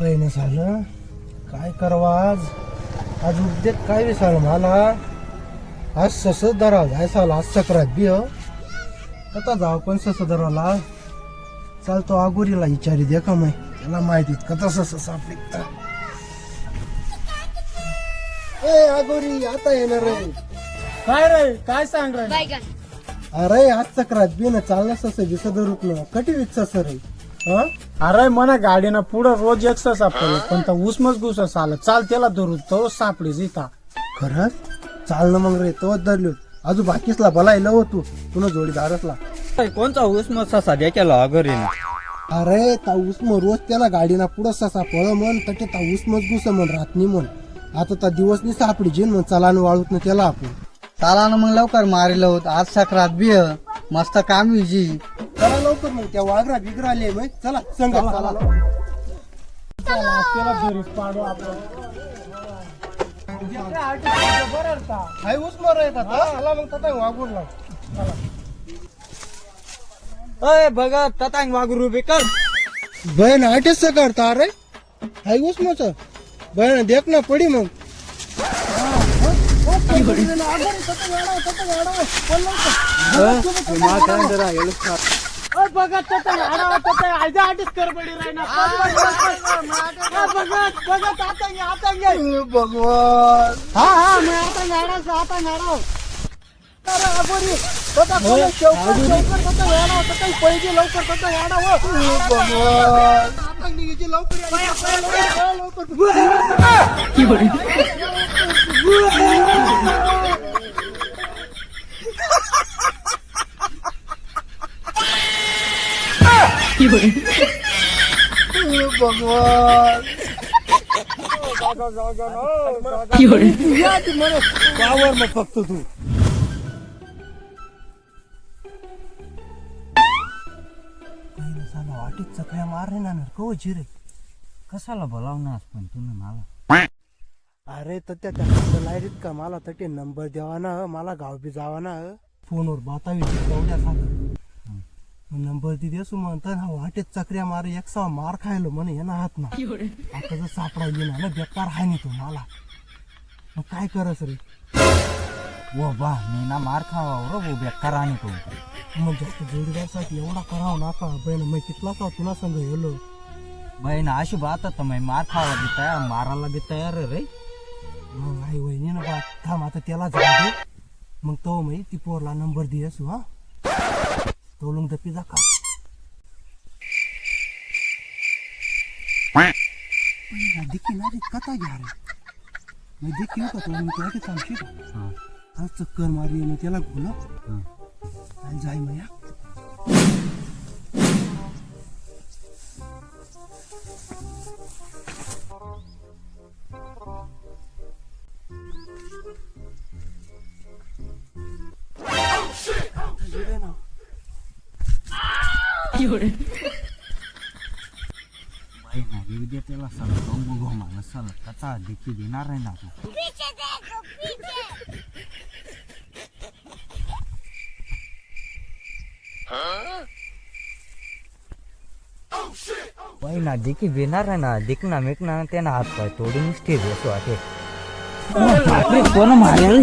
पहिलं झालं काय करवा आज? आज उद्यात काय विसाल मला? आज सस धराव जाय चाल आज चक्रात बी हो. जाव पण सस धरावला चालतो आगोरीला विचारी दे का माय त्याला माहितीत कसं सस सापडी ए आगोरी आता येणार रे काय रे? काय सांग रे? अरे आज चक्रात बी ना चाललं सस दिस धरूक ना कटी विकसा सर हा. अरे मना गाडीना पुढं रोज एक सापडलं पण तर उसमच गुस आलं चाल त्याला धरू तो सापडीच इथं. खरंच? चाल ना मग रे तो धरलो. अजून बाकीसला भलायला हो तू. तुला जोडीदारसला कोणचा ऊस मग सध्या केला घरी अरे ता उस्म रोज त्याला गाडीना पुढं ससा पळ म्हण तटे ता उस्मच गुस म्हण रातनी म्हण. आता ता दिवस नाही सापडी जेन म्हण चलान वाळूत ना त्याला आपण. चाला ना मग लवकर मारिलं होत. आज सक्रात बी आहे. मस्त काम विजी चला लवकर मग. त्या वाघरा बिगरा आले मग. चला संग चला हाय मग लाव. अय बघा ततांग वागरू बी कर. बहन आठच करता अरे हाय उस्मच बहन देख ना पडी मग बघत करबडी राहिना बघत बघत आता घे, आता घे. भगवान भगवान मग फक्त तू वाटीत चकड्या मार रे ना नरको हो जिरे. कशाला बोलावणार पण तुम्ही मला? अरे तर त्या त्या लायरीत का? मला तटे नंबर द्यावा ना मला गाव बी जावा ना. फोनवर बातावी नंबर ती देसू म्हणतात हा वाटेत चकऱ्या मार एक सहा मार खायलो म्हणे हे ना हात ना. आता जर सापडा येईना ना बेकार हाय नाही तो मला मग काय करस रे? वो बा मी ना मार खावा रो वो बेकार आणि तो. म्हणजे आता जोडीदारसाठी एवढा करावा नाका बहीण मग कितला का तुला संग गेलो बहीण अशी बात आता मी मार खावा बी तयार मारायला बी तयार आहे रे मग आई वहिनी ना बा थांब आता त्याला जाऊ दे मग तो मग ती पोरला नंबर दियस हा तो लंग दपी जा का देखी ना रे कथा घ्या रे मी देखी का तुला मी तुला आज चक्कर मारली मग त्याला घोल आणि जाय मग त्याला सला जाऊन बघू मला सला त्याचा देखी देणार आहे ना तू. देखो पीछे. बहीण देखी देणार आहे ना दिक ना मेक ना त्यानं हात पाय तोडून स्टेज असं वाटे कोण मारेल?